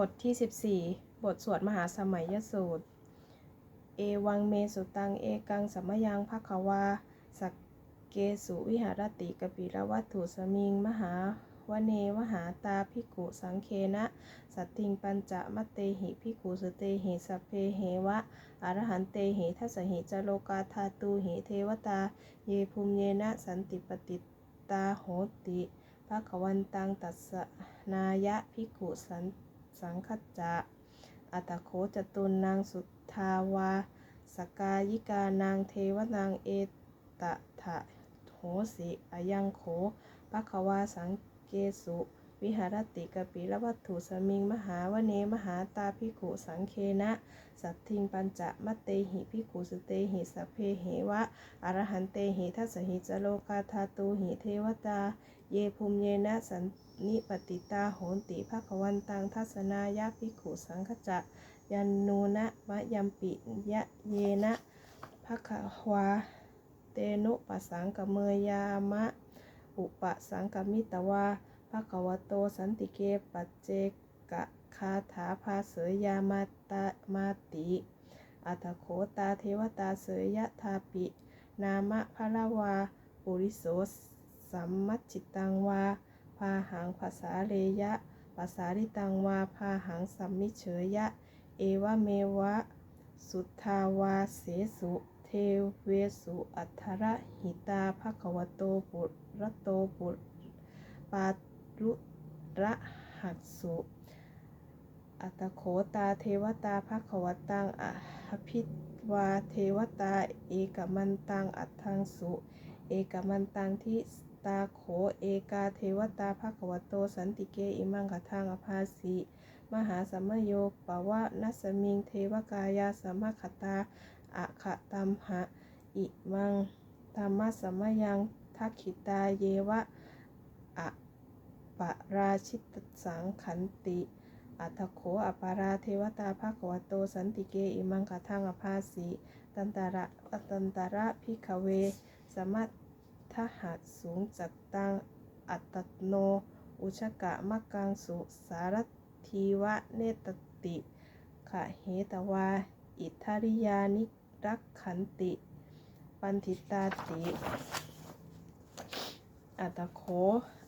บทที่ 14 บทสวดมหาสมัยยสูตร เอวังเมสุตัง เอกังสัมยังภควา สักเกสุวิหารติกปิรวัตถุสมิง มหาวเนวหาตาภิกุสังเคนะ สัตติงปัญจมัตเตหิภิกุสเตหิสัพเพเหวะอรหันเตหิทัสหิจโลกาธาตูหิเทวตา เยภูมิเยนะสันติปติตาโหติภควันตังตัสนายะภิกุสัน สังคจจะ อัตโคจตุนนางสุทาวา สกายิกานางเทวนางเอตถะโหสิอายังโขปะควาสังเกสุ วิหารติกปิรวัตถุสมิงมหาวเนมหาตาภิขุสังเคนะ สัตทิงปัญจะมัตเตหิภิขุสเตหิสเพเหวะอรหันเตหิทัสสหิจโลกาธาตูหิเทวตา เยภูมิเยนะสันนิปติตาโหนติภควันตังทัศนายาภิกขุสังคจะยันนูนะมะยัมปิยะเยนะภควาเตนุปสังกเมยามะ อุปสังกมิตวาภควโตสันติเกปัจเจกะคาถาภาเสยยามาตามาติอัตโคตาเทวตาเสยยะทาปิ นามะพะละวาปุริโส สัมมัจจิตังวา พาหังภาษาเลยะภาษาริตังวา พาหังสัมมิเฉยะ เอวะเมวะ สุทธาวาเสสุ เทเวสุอัทธระหิตาภควโตปุระโตปุปารุระหัสสุ อัตโขตาเทวตาภควตังอะหพิตวาเทวตา เอกมันตังอัตังสุ เอกมันตังทิ ตาโขเอกาเทวตาภควโตสันติเกอิมังกทังอภาสีมหาสัมมโยปวะนัสมิงเทวกายาสัมคตาอะขะตัมหะอิมังธรรมะสัมมยังทักขิตาเยวะอะปะราชิตสังขันติอัตโขอปาราเทวตาภควโตสันติเกอิมังกทังอภาสีตันตระตันตระพิกเวสมัต ทหัสสูงจัตตัง อัตโน อุชกะมักกังสุสารทีวะเนตติขะเหตวา อิทธาริยานิรักขันติ ปันทิตาติ อัตโข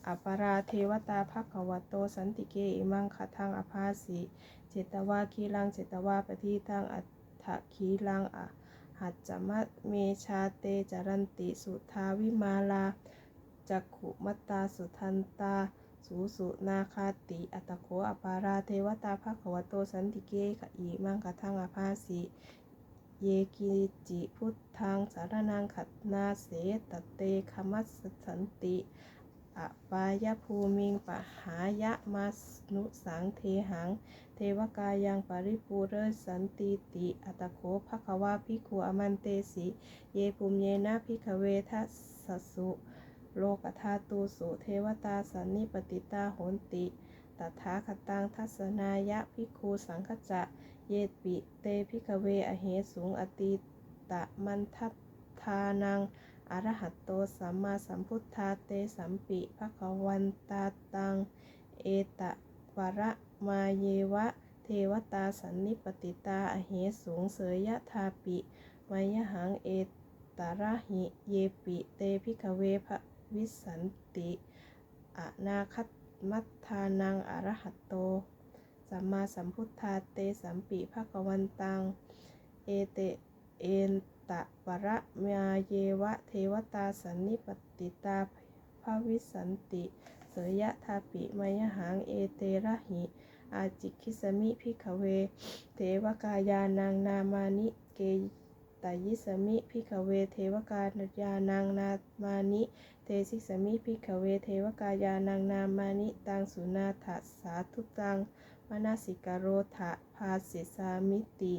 อปาราเทวตาภควโตสันติเกอิมังคทังอภาสีเจตวาคีลัง เจตวาปฏิทังอัตถคีลังอะ หัจจมะเมชาเตจรันติสุทาวิมาลาจักขุมัตตาสุทันตา สูสุนาคาติ อัตโขอปาราเทวตาภควโตสันติเกขอิมังคทังอภาสีเยกิจิพุทธังสารนังขัดนาเสตเตคมัสสันติ อปายภูมิงปหายะมาสนุสังเทหัง เทวกายังปริปูเรสันติติ อัตโขภควาภิกขุอมันเตสิ เยภูมิเยนะภิกขเวทัสสุโลกธาตูสุเทวตาสันนิปติตาโหนติ ตถาคตังทัศนายะภิกขุสังคจะ เยปิเตภิกขเวอเหสูงอติตะมันทัทานัง อรหัตโตสัมมาสัมพุทธาเตสัมปิภควันตาตัง เอตะวระมาเยวะ เทวตาสันนิปติตาอเหสูงเสยยะทาปิมายหังเอตระหิเยปิเตภิกเวภวิสันติอนาคัตมัตทานังอรหัตโตสัมมาสัมพุทธาเตสัมปิภควันตัง เอเตเอน ตะวระมาเยวะเทวตาสันนิปติตาภวิสันติ เสยยะทาปิมายหังเอเตระหิ อาจิคิสมิพิขเว เทวกายานังนามานิเกตายิสมิพิขเว เทวกายานังนามานิเตสิสมิพิขเว เทวกายานังนามานิตังสุนาถสาธุตังมนาสิกโรธะภาสิสามิติ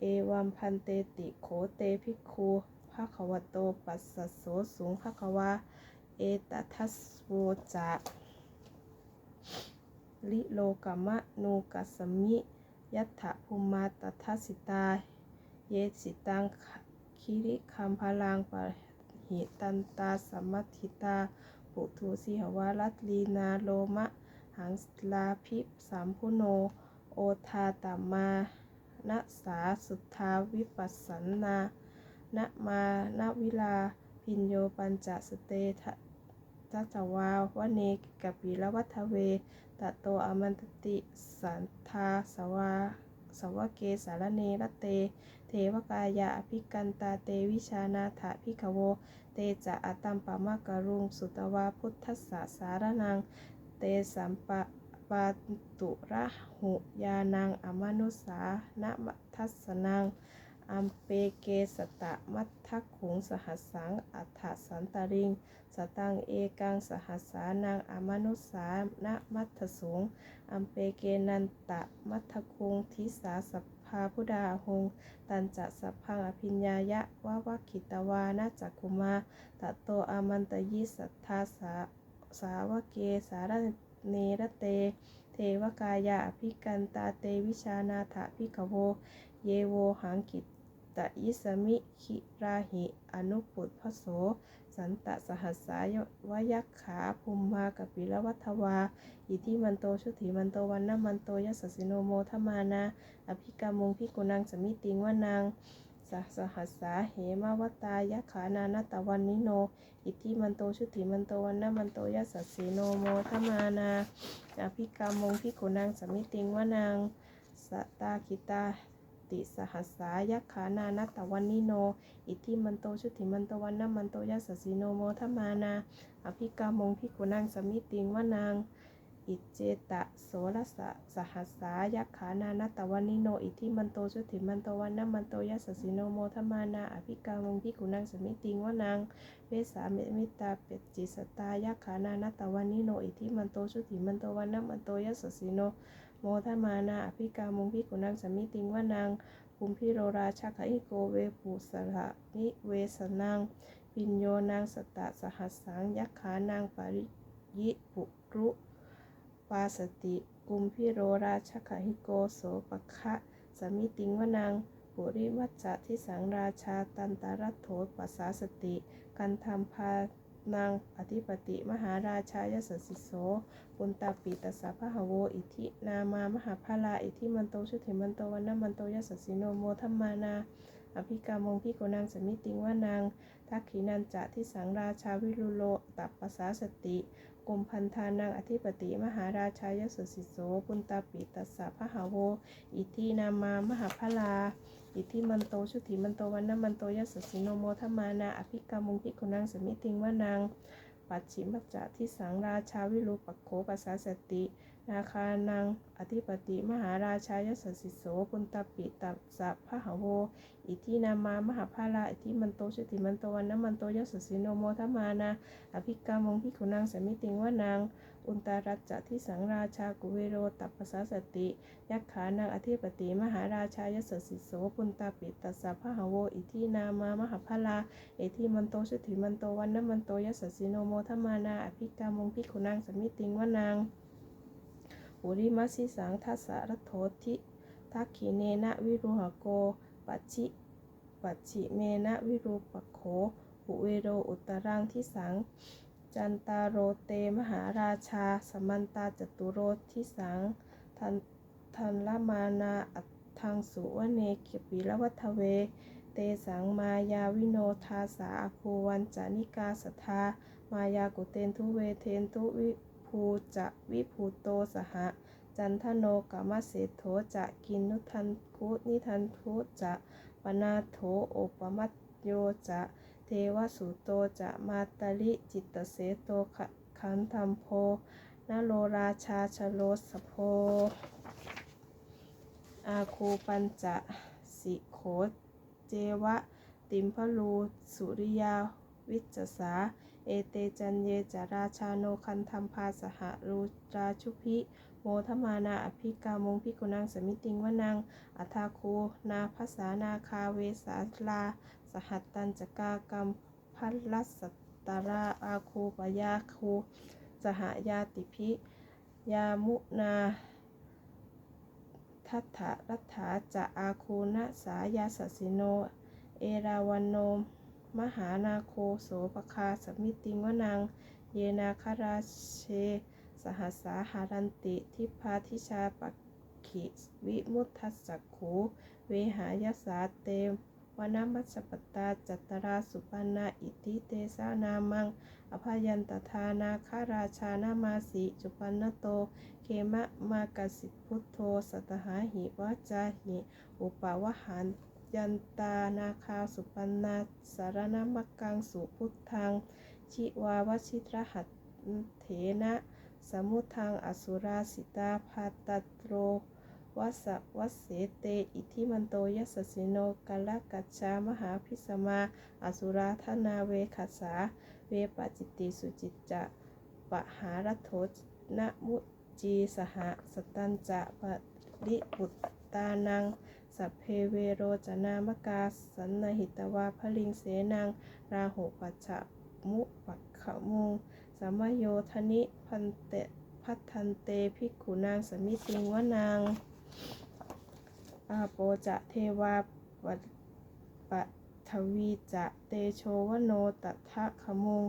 เอวัมพันเตติโขเตภิกขุภะคะวะโตปัสสะโสสูงภะคะวะเอตัทัสโวจะลิโลกมะนูกัสสมิยัตถภูมาตทัสสิตา เยสิตังคิริคัมพลังปะหิตันตาสัมมัทิตา ปุถุสิหวารัตลีนาโลมะ หังลาภิสามพุโน โอทาตมา นะสาสุทธาวิปัสสันนานะมานวิลา พินโยปัญจสเตทะทัตวาวเนกปิละวัทเวตะโตอมันตติสันทาสวาสวะเกสารเนรเต เทวกายะอภิกันตาเตวิชานาถาพิขโว เตจะอตัมปะมะกะรุง สุตวาพุทธสสารนัง เตสัมปะ ปาตุระหุยานังอมนุสานะมัทัสนังอัมเปเกสตะมัททักขุงสหัสสังอัฏฐสันตริง สตังเอกังสหัสสานังอมนุสานะมัทสุงอัมเปเกนันตะมัทคุงทิสาสัพพาพุดาหง ตันจะสัพพังอภิญญายะวะวะขิตวานาจักุมาตะโตอามันตยิสัทธาสาสาวเกสาร เนรเต เทวกายะอภิกันตาเตวิชานาถาพิขโว เยโวหังกิตตยิสมิคิราหิ อนุปุตพโส สันตะสหัสสายวยักขาภูมมากับปิละวัทวา อิทิมันโตชุติมันโตวันนามันโตยัสสิโนโมทมานา อภิกามุงพิกุนังสมิติงวานาง สสหัสสาเหมาวตายะขานานตะวันนิโน อิทิมันโตชุติมันโตวันนามันโตยัสสสิโนโมทมานาอภิกามงพิกุนังสมิติงวานางสตาคิตาติสหัสสายักขานานัตตวันนิโน อิทิมันโตชุติมันโตวันนามันโตยัสสสิโนโมทมานา อภิกามงพิกุนังสมิติงวานาง อิเจตะโสรสะสหัสสายักขานานัตตวันนิโน อิทิมันโตชุติมันโตวันนามันโตยัสสิโนโมทมานาอภิกามงพิกุนังสมิติงวานางเวสาเมมิตาเป็ดจิสตายักขานานัตตวันนิโนอิทิมันโตชุติมันโตวันนามันโตยัสสิโนโมทมานาอภิกามุงพิกุนังสมิติงวานางภูมิพิโรราชาคหิโกเวปุสระนิเวสนังปิญโยนางสตะสหัสสังยักขานางปริยิปุรุ ปาสติ กุมพิโรราชาคหิโกโสปะคะสมิติงวนางปุริวัจจะทิสังราชาตันตารัตโถปัสสาสติ กันธรรมพานางอธิปติมหาราชายสสิโสปุณตาปิตสสะพหโว อิทินามามหาพาลาอิทิมันโตชุติมันโตวันนมันโตยสสสิโนโมทัมมานา อภิกามงพิโกนางสมิติงว่านางทักขีนันจะที่สังราชาวิรุโลตับปปสาสติ กรมพันธานังอธิปติมหาราชายสุสิโสปุณตาปิตัสสะพะหาโว อิทินามามหาพลา อิทิมันโตชุติมันโตวันนมันโตยสสสิโนโมทมานาอภิกามงพิโกนางสมิติงวานังปัจฉิมจะที่สังราชาวิรูปโคปัสสาสติ นาคานัง อธิปติมหาราชายสสิโสปุณตปิตัสสะพะหะโว อิทินามามหาภาลาอิทิมันโตชติมันโตวันนมันโตยสสสิโนโมทมานา อภิกามงพิขุนางสมิติงวานาง อุนตารัจจะที่สังราชากุเวโรตัปปสาสติ ยักขานางอธิปติมหาราชายสสิโสปุณตปิตัสสะพะหะโว อิทินามามหาภาลาเอทิมันโตชติมันโตวันนมันโตยสสสิโนโมทมานา อภิกามงพิขุนางสมิติงวานาง ปุริมัสสิสังทัสสะรัตโถทิทักขีเนนะวิรุหโก ปัจฉิปัจฉิเมนะวิรูปโขหุเวโรอุตรังทิสัง จันตารโรเตมหาราชา สมันตาจตุโรทิสัง ทันทันละมานาอัตทังสุวเนเกปิละวัทเว เตสังมายาวิโนทาสาอคูวันจานิกาสทธามายากุเตนทุเวเทนทุวิ ภูจะวิภูโตสหะ จันทโนกามเสโถจะกินนุทันคุนิทันทุจะปนาโถโอปมัตโยจะเทวสุโตจะมาตาลิจิตเสโตขันธัมโพนโลราชาชโลสโพอาคูปัญจะสิโขเจวะ ติมพลูสุริยาวิจสา เอเตจันเยจาราชาโนคันธัมพาสหรูราชุพิโมทมานาอภิกามงพิกุนังสมิติงวนังอัทาคูนาภาษานาคาเวสาลา สหัตตันจกากรรมพัลลัสตาราอาคูปยาคูสหายาติพิ ยามุนาทัตถรัตถาจะอาคูณสายาสสิโน เอราวันโนม มหานาโคโสปคาสมิติงวนัง เยนาคาราเช สหัสสาหารันติ ทิพาทิชาปักขิวิมุตทัสสกขูเวหายสาเตมวนามัสปตาจัตตราสุปันนาอิติเตสานามัง อภยันตทานาคาราชานามาสิจุปันนโต เคมะมากสิพุทโธ สัตหาหิวาจาหิ อุปาวหัน ยันตานาคาสุปันนาสารนามักกังสุพุทธัง ชิวาวชิตรหัตเถนะสมุทังอสุราสิตาภาตตโรวัสวัสเสเต อิทิมันโตยัสสิโนกัลกัจฉามหาพิสมา อสุราธนาเวขัสสา เวปจิตติสุจิตจะปะหารโทนะมุจีสหสตันจะปะริปุตตานัง สัพเพเวโรจนามกาสันนหิตวาพลิงเสนังราหุปัชชะมุปักขมุงสัมโยธนิพันเตพัทันเตภิกขุนางสมิติงวนางอาโปจะเทวาปะทวีจะเตโชวโนตัทะขมุง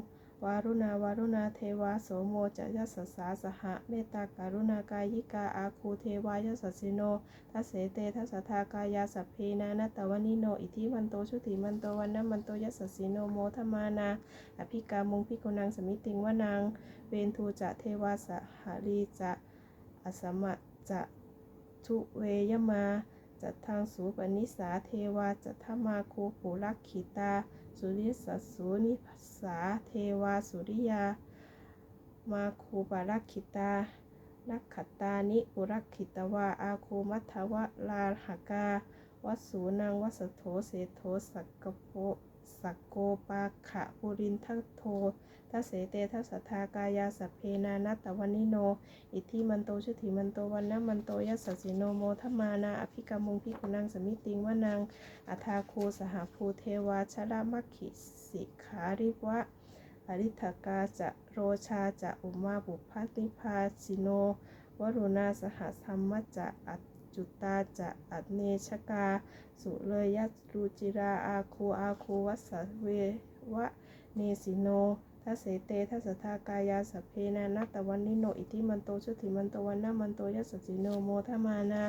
วารุณาวารุณาเทวาโสโมจะยัสสาสหะเมตตาการุณากายิกาอาคูเทวายัสสิโนทัสเสเตทัสทากายาสัพเพนานัตตวนิโน อิทิมันโตชุติมันโตวันนมันโตยัสสิโนโมทมานา อภิกามุงพิกนังสมิติงวานางเวนทูจะเทวาสหารีจะอสมะจะทุเวยมาจัตทางสูปนิสาเทวาจัตถมาคูปุรักขิตา สุริสัสสูนิพัสสาเทวาสุริยา มาคูปารักขิตา นักขตานิอุรักขิตวาอาคูมัทธวะลาหกา วัสสูนังวัสโถเสโถสักกโพ สักโกปาขะปุรินทัตโททัเสเตทัสสทากายาสัพเพนานัตตวนิโน อิทธิมันโตชุติมันโตวันนะมันโตยัสสิโนโมทมานาอภิกามุงพิกุนังสมิติงวานางอัทาคูสหภูเทวาชรามัคคิสิขาริวะอริธกาจะโรชาจะอุมาบุพพัติพาสิโน วรุณาสหธรรมจะอัจ จุตาจะอัเนชกา สุเลยยัรูจิราอาคูอาคูวัสสเววะเนสิโนทัสเสเตทัสสทากายาสเพนานัตตวันนิโน อิทิมันโตชุติมันโตวันนามันโตยัสสิโนโมทมานา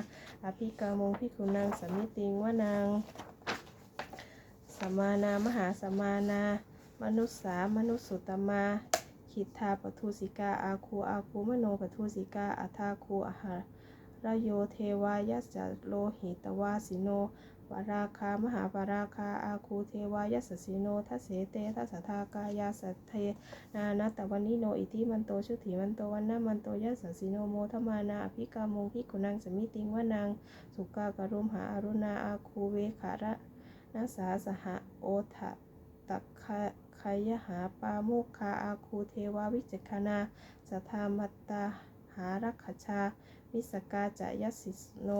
อภิกามงพิกุนังสมิติงวานางสมานามหาสมานา มนุษสามนุษสุตมาคิทาปทุสิกาอาคูอาคูมโนปทุสิกาอัทาคูอาหา รรโยเทวายัสจโลหิตวาสิโนวราคามหาปราคาอาคูเทวายัสสิโนทัสเสเตทัสทากายาสัทเทนานัตตวันนิโนอิทิมันโตชุติมันโตวันนามันโตยัสสิโนโมทมานาอภิกามุงพิกุนังสมิติงวานางสุกากรุมหาอรุณาอาคูเวขาระนาสาสหะโอทะตักขะขยหาปาโมกคาอาคูเทวาวิจักขณาสธามัตตาหารักขชา วิสกาจะยัสสิโน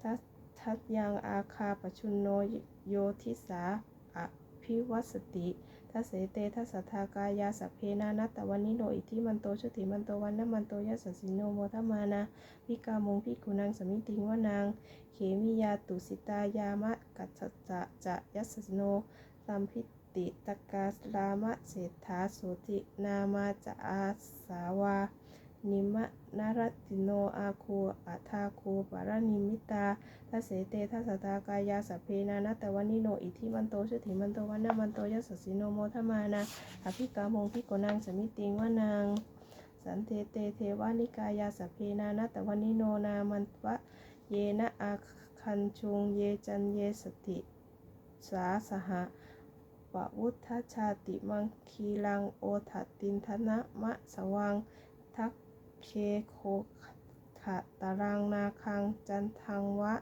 ทัทัตยังอาคาปชุนโนโยทิสาอภิวัสติทัเสเตทัสทากายาสเพนานัตตวันนิโนอิทิมันโตชุติมันโตวันนมันโตยัสสิโนโมทมานาพิกามงพิกุนังสมิติงวนางเขมิยาตุสิตายามะกัจจะจะยัสสิโนสัมพิติตกาสลามะเศรษฐาโสตินามาจะอาสาวา นิมะนารติโนอาคูอัทาคูปารนิมิตาทัสเสเตทัสตากายาสัพเพนานัตวันนิโนอิทิมันโตชุติมันโตวันนามันโตยสสิโนโมทมานาอภิกามงพิโกนังสมิติงวานางสันเทเตเทวานิกายาสัพเพนานัตวันนิโนนามันวะเยนะอาคันชุงเยจันเยสติสาสหะปะวุฒชาติมังคีลังโอทัตตินทนะมะสวังทัก เคโคขะตารังนาคัง จันทังวะ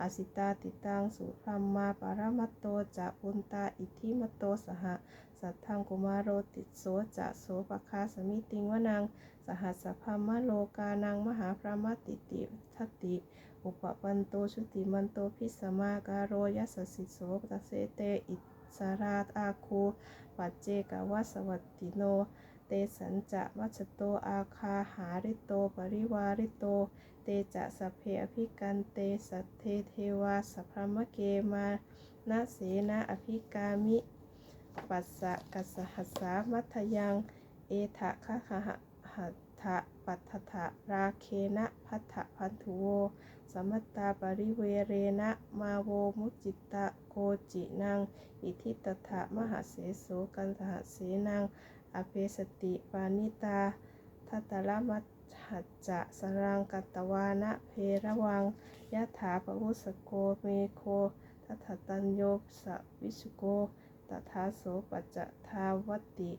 อสิตาติตังสุพรัมมาปารมัตโตจะปุนตาอิทิมตโตสหสัทธังกุมารโรติโสจะโสปคาสมิติงวนัง สหัสสพมโลกานังมหาพระมติติทติ อุปปันโตชุติมันโตพิสมาการโรยัสสิโสตเสเตอิสาราตอาคูปัจเจกวัสวัตติโน เตสัญจะมัชโตอาคาหาริโตปริวาริโต เตจะสเพอภิกันเตสัทเทเทวาสพพมะเกมานาเสนาอภิกามิ ปัสสะกัสหัสสามัทยัง เอทะคะหะหะทะปัฏฐทะราเคนะพัทธพันธุโวสมัตตาปริเวเรนะมาโวมุจิตะโกจินัง อิทิตถะมหาเสโสกันตหเสนัง อเพสติปานิตา ทัตตละมัจหัจจะสรังกัตวานะเพระวังยะถาปวุสโกเมโคทัตตัญโยสวิสุโกตถาโสปัจจทาวติ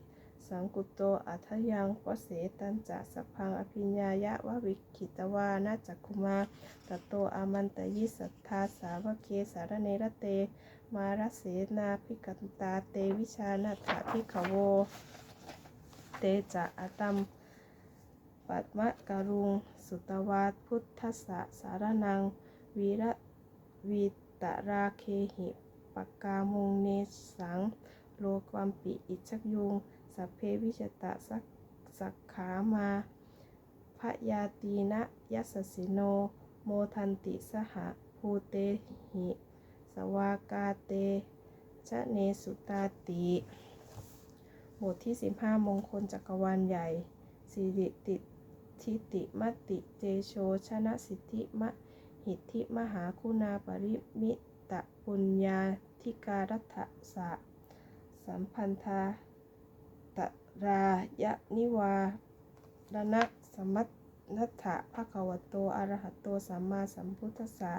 สังกุโตอัทยังวเสตันจะสพังอภิญญายะวะวิคิตวานาจักคุมาตโตอามันตยิสัทธาสาวเคสารเนรเต มารเสนาภิกันตาเตวิชานาถาภิกขโว เตจะอตัมปัตมะการุง สุตวาทพุทธสะสารนัง วีระวีตราเคหิปกกามุงเนสัง โลกัมปิอิชักยุง สัพเพวิชตะสักสักขามาพยาตีนะยัสสสิโน โมทันติสหภูเตหิ สวากาเตชะเนสุตาติ บทที่ 15 มงคลจักรวาลใหญ่ สิริติทิติมติเจโชชนะสิทธิมหิทธิมหาคุณาปริมิตะปุญญาธิการัตถสะสัมพันธาตรายะนิวารณะสมัตนัตถะภะคะวะโตอะระหะโตสัมมาสัมพุทธัสสะ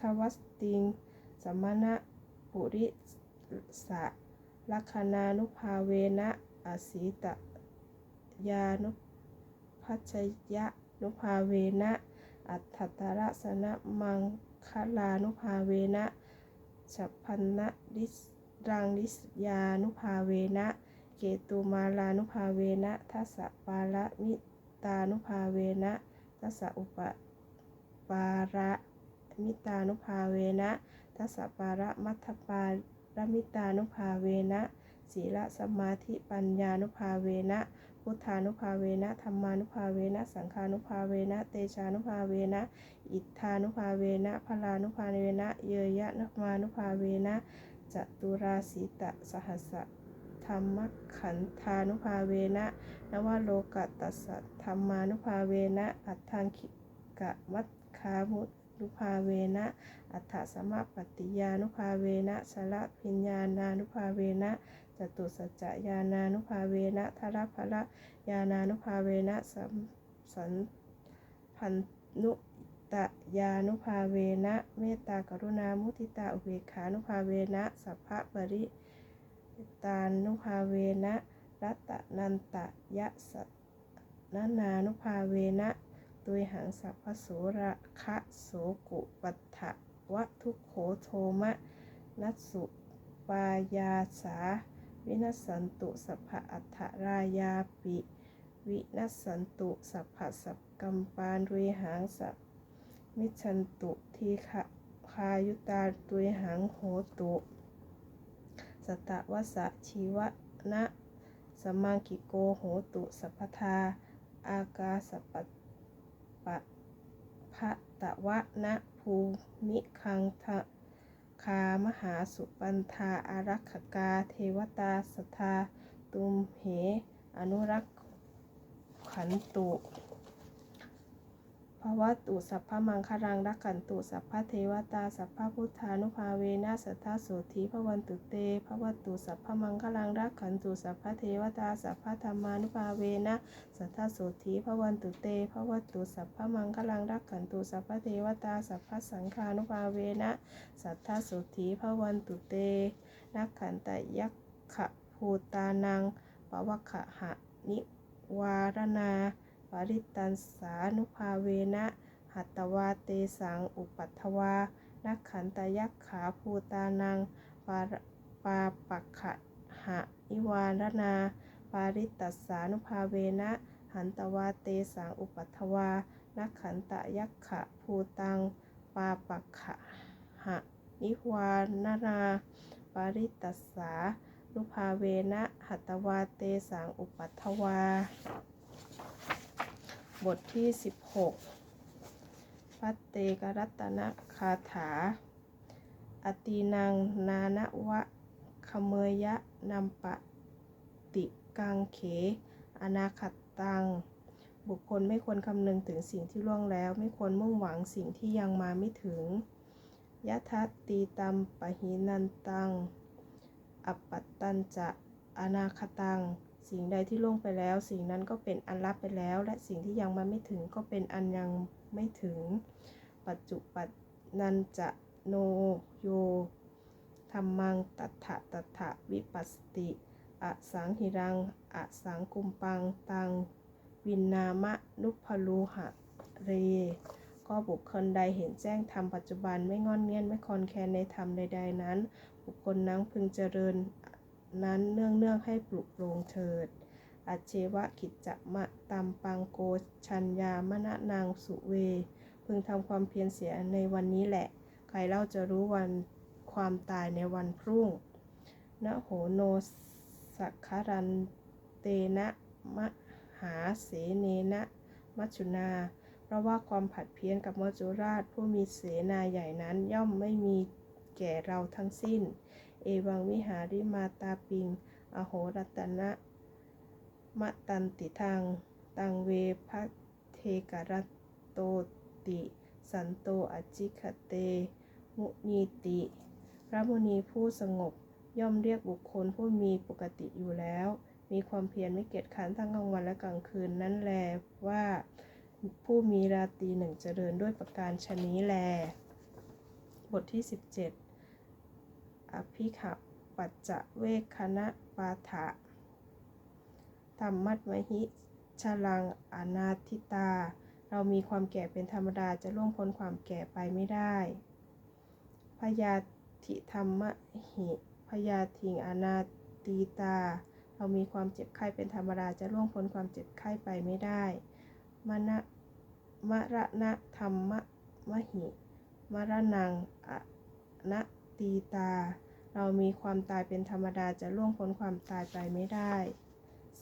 ทวัสติงสมณะปุริสะ ลัคนานุภาเวนะอสีตยานุพัชยะนุภาเวนะอัฏฐตระสนะมังคลานุภาเวนะฉัพพันนะดิสรังดิสยานุภาเวนะ เกตุมาลานุภาเวนะทัสสะปาละมิตานุภาเวนะทัสสะอุปปาระมิตานุภาเวนะทัสสะปาระมัทธปา รมิตานุภาเวนะศีลสมาธิปัญญานุภาเวนะพุทธานุภาเวนะธรรมานุภาเวนะสังฆานุภาเวนะเตชานุภาเวนะอิทธานุภาเวนะพลานุภาเวนะเยยะนุมานุภาเวนะจตุราสีตะสหัสธรรมขันธานุภาเวนะนวโลกตตสสธรรมานุภาเวนะอัตถังคิกะมัตคามุต นุภาเวนะ อัฏฐสมปฏิยานุภาเวนะสละพิญญาณานุภาเวนะจตุสัจจญาณานุภาเวนะทรพละญาณานุภาเวนะสัมสันพันนุตญานุภาเวนะ เมตตากรุณามุทิตาอุเบกขานุภาเวนะสัพพะปริตานุภาเวนะรัตนันตยะสันนานุภาเวนะ โดยหังสัพพโสระคะโสกุปัฏฐะวะทุกโขโทมะ นัสสุปายาสา วินัสสันตุสัพพะอัฏฐรายาปิ วินัสสันตุสัพพะสัพกัมปานดุยหางสัพมิชันตุทีฆะคายุตาดุยหางโหตุสตะวสะชีวะนะสมังกิโกโหตุสัพพทา อากาสปัต ปะพะตะวะนะภูมิคังทะคามหาสุปันธาอารักขกา เทวตาสทาตุมเห อนุรักษ์ขันตุ ภวตุสัพพมังคลังรักขันตุสัพพเทวตาสัพพพุทธานุภาเวนะสัทธาโสธีพวันตุเตภวตุสัพพมังคลังรักขันตุสัพพเทวตาสัพพธรรมานุภาเวนะสัทธาโสธีพระวันตุเตพระวัตตุสัพพะมังคลังรักขันตุสัพพเทวตาสัพพสังฆานุภาเวนะสัทธาโสธีพระวันตุเตนักขันตยักขะภูตานังปวัคหะนิวารนา ปริตันสานุภาเวนะหัตตวาเตสังอุปัตวา นักขันตยักขาภูตานังปาปาปักขะหะนิวารนา ปาริตัสสานุภาเวนะ หันตวาเตสังอุปัทถวา นักขันตยักขะภูตัง ปาปักขะหะนิวานนาปาริตัสสานุภาเวนะ หัตวาเตสังอุปัทถวา บทที่ 16 พัตเตกรัตนะคาถา อตีนังนานวะขเมยะนัมปะติกังเข อนาคตัง บุคคลไม่ควรคำนึงถึงสิ่งที่ล่วงแล้ว ไม่ควรมุ่งหวังสิ่งที่ยังมาไม่ถึงยะทัตตีตัมปะหินันตัง อัปปัตตันจะอนาคตัง สิ่งใดที่ล่วงไปแล้ว สิ่งนั้นก็เป็นอันลับไปแล้ว และสิ่งที่ยังมาไม่ถึงก็เป็นอันยังไม่ถึง ปัจจุปัจนันจะโนโยธรรมังตัถะตัถะวิปัสสติอสังหิรังอสังกุมปังตัง วินนามะนุพลูหะเร ก็บุคคลใดเห็นแจ้งธรรมปัจจุบันไม่งอนเงียนไม่คอนแคนในธรรมใด ๆ นั้น บุคคลนั้นพึงเจริญ นั้นเนื่องเนื่องๆให้ปลุกโปรงเถิด อัจเชวะกิจจะมะตัมปังโกชัญญามณนางสุเว พึงทำความเพียรเสียในวันนี้แหละ ใครเล่าจะรู้วันความตายในวันพรุ่งนะโหโนสักคารันเตนะมหาเสเนนะมัจจุนา เพราะว่าความผัดเพี้ยนกับมัจจุราชผู้มีเสนาใหญ่นั้นย่อมไม่มีแก่เราทั้งสิ้น เอวังวิหาริมาตาปิง อโหรัตนะมะตันติทาง ตังเวพัเทกรัตโตติ สันโตอจิคเต มุนีติ พระมุนีผู้สงบย่อมเรียกบุคคลผู้มีปกติอยู่แล้ว มีความเพียรไม่เกียจค้านทั้งกลางวันและกลางคืนนั้นแลว่าผู้มีราตรีหนึ่งเจริญด้วยประการชนี้แล บทที่ 17 อภิขปัจจะเวคณะปาฐะธรรมัตมหิชลังอนาทิตา เรามีความแก่เป็นธรรมดาจะล่วงพ้นความแก่ไปไม่ได้ พยาธิธรรมหิพยาทิงอนาตีตา เรามีความเจ็บไข้เป็นธรรมดาจะล่วงพ้นความเจ็บไข้ไปไม่ได้มณะมรณะธรรมมหิมรณังอนะ ตีตา เรามีความตายเป็นธรรมดาจะล่วงพ้นความตายไปไม่ได้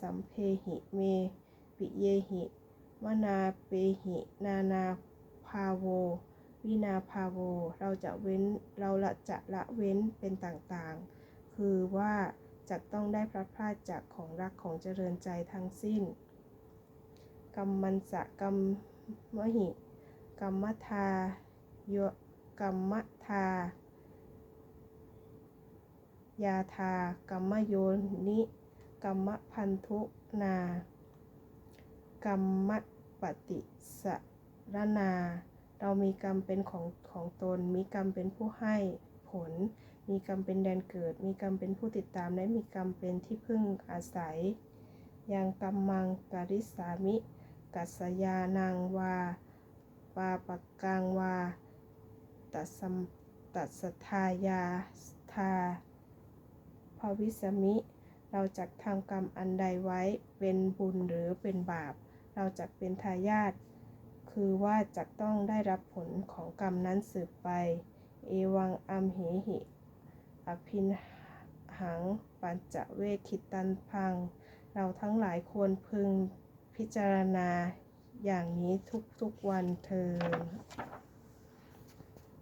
สัมเพหิเม ปิเยหิมนาเปหิ นานาภาโว วินาภาโว เราจะเว้นเราละจะละเว้นเป็นต่างๆ คือว่าจะต้องได้พลัดพรากจากของรักของเจริญใจทั้งสิ้นกรรมันจะกรรมมหิกรรมทาโยกรรมทา ยาทากรรมโยนิกรรมพันธุนากรรมปฏิสรนา เรามีกรรมเป็นของของตน มีกรรมเป็นผู้ให้ผล มีกรรมเป็นแดนเกิด มีกรรมเป็นผู้ติดตาม และมีกรรมเป็นที่พึ่งอาศัย ยังกรรมังการิสามิ กัสยานังวา ปาปกกังวา ตัสตัสสทายาทา ภวิสมิ เราจะทำกรรมอันใดไว้เป็นบุญหรือเป็นบาป เราจะเป็นทายาทคือว่าจะต้องได้รับผลของกรรมนั้นสืบไป เอวังอัมเหหิ อภินหัง ปัญจเวคิตันพัง เราทั้งหลายควรพึงพิจารณาอย่างนี้ทุกๆวันเทิน